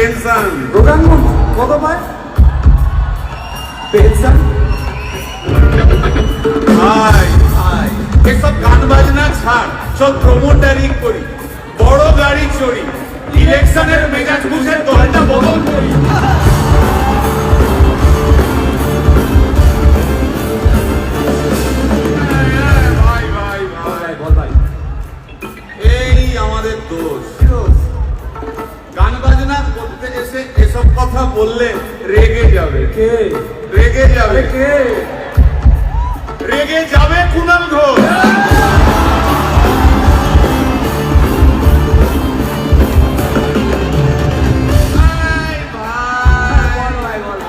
Tension প্রধানমন্ত্রী কত পায়? ভাই ভাই এসব গান বাজনা ছাড় সব প্রমোটারি করি। বড় গাড়ি চড়ি ইলেকশনের মেজাজ বুঝে দলটা বদল করি। ভাই ভাই ভাই বল ভাই এই আমাদের দোষ। গান করতে এসে এসব কথা বললে রেগে যাবে। কে? রেগে যাবে। কে? রেগে যাবে কুণাল ঘোষ ভাই, ভাই, বল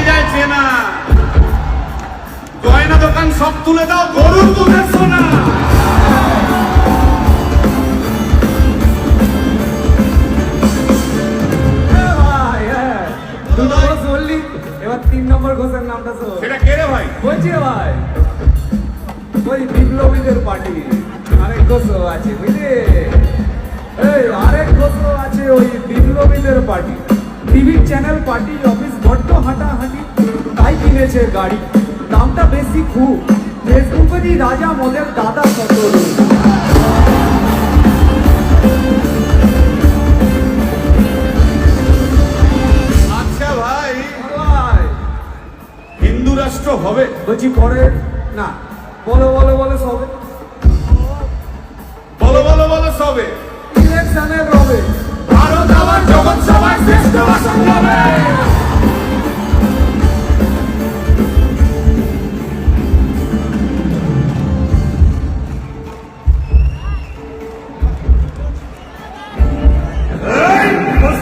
দিয়ে যায় চেনা। গয়না দোকান সব তুলে দাও গরুর দুধের সোনা। এবার তিন নম্বর ঘোষের নামটা সেটা কে রে ভাই? বলছি ভাই ওই বিপ্লবীদের পার্টি। আরেক ঘোষ আছে বুঝলি? এই আরেক ঘোষ আছে ওই বিপ্লবীদের পার্টি। টিভির চ্যানেল পার্টি অফিস বড্ড হাঁটাহাঁটি তাই কিনেছে গাড়ি। দামটা বেশি খুব। ফেসবুকে রাজা মদের দাদা সতর আচ্ছা ভাই হিন্দু রাষ্ট্র হবে। বলছি পরে না বলো বলো বলো সবে। বলো বলো বলো সবে। ইলেকশনের রবে। ভারত জগৎ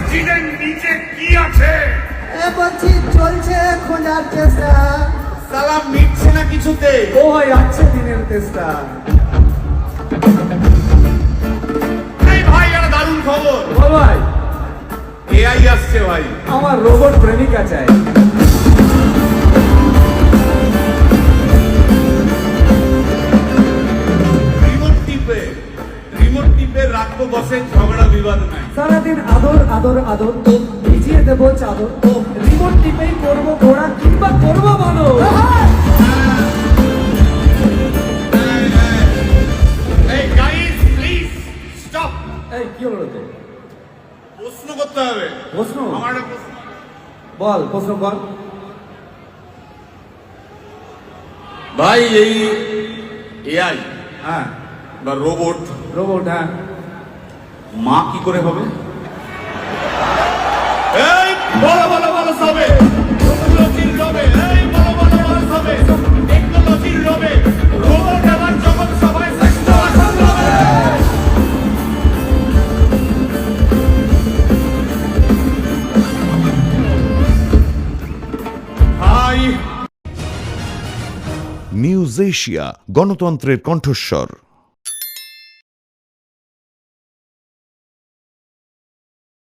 মসজিদের নিচে কি আছে? এ বলছি চলছে খোঁজার চেষ্টা। সালাম মিটছে না কিছুতে? ও ভাই আছে দিনের চেষ্টা। এই ভাই আর দারুণ খবর। ভাই। এআই আসছে ভাই। আমার রোবট প্রেমিকা চাই। রাখব বসে ঝগড়া বিবাদ নাই। সারাদিন আদর আদর আদর তো ভিজিয়ে দেবো চাদর। তো রিমোট টিপেই করব ঘোড়া কিংবা করব বলো এই গাইস প্লিজ স্টপ এই কি হলো প্রশ্ন করতে হবে। প্রশ্ন? আমার প্রশ্ন। বল প্রশ্ন বল ভাই এই এআই হ্যাঁ। বা রোবট রোবট হ্যাঁ। মা কি করে হবে? এই বলো বলো বলো সবে। টেকনোলজির রবে এই বলো বলো বলো সবে। টেকনোলজির রবে রোবট আবার জগৎ সবাই শ্রেষ্ঠ আসন রবে নিউজ এশিয়া গণতন্ত্রের কণ্ঠস্বর।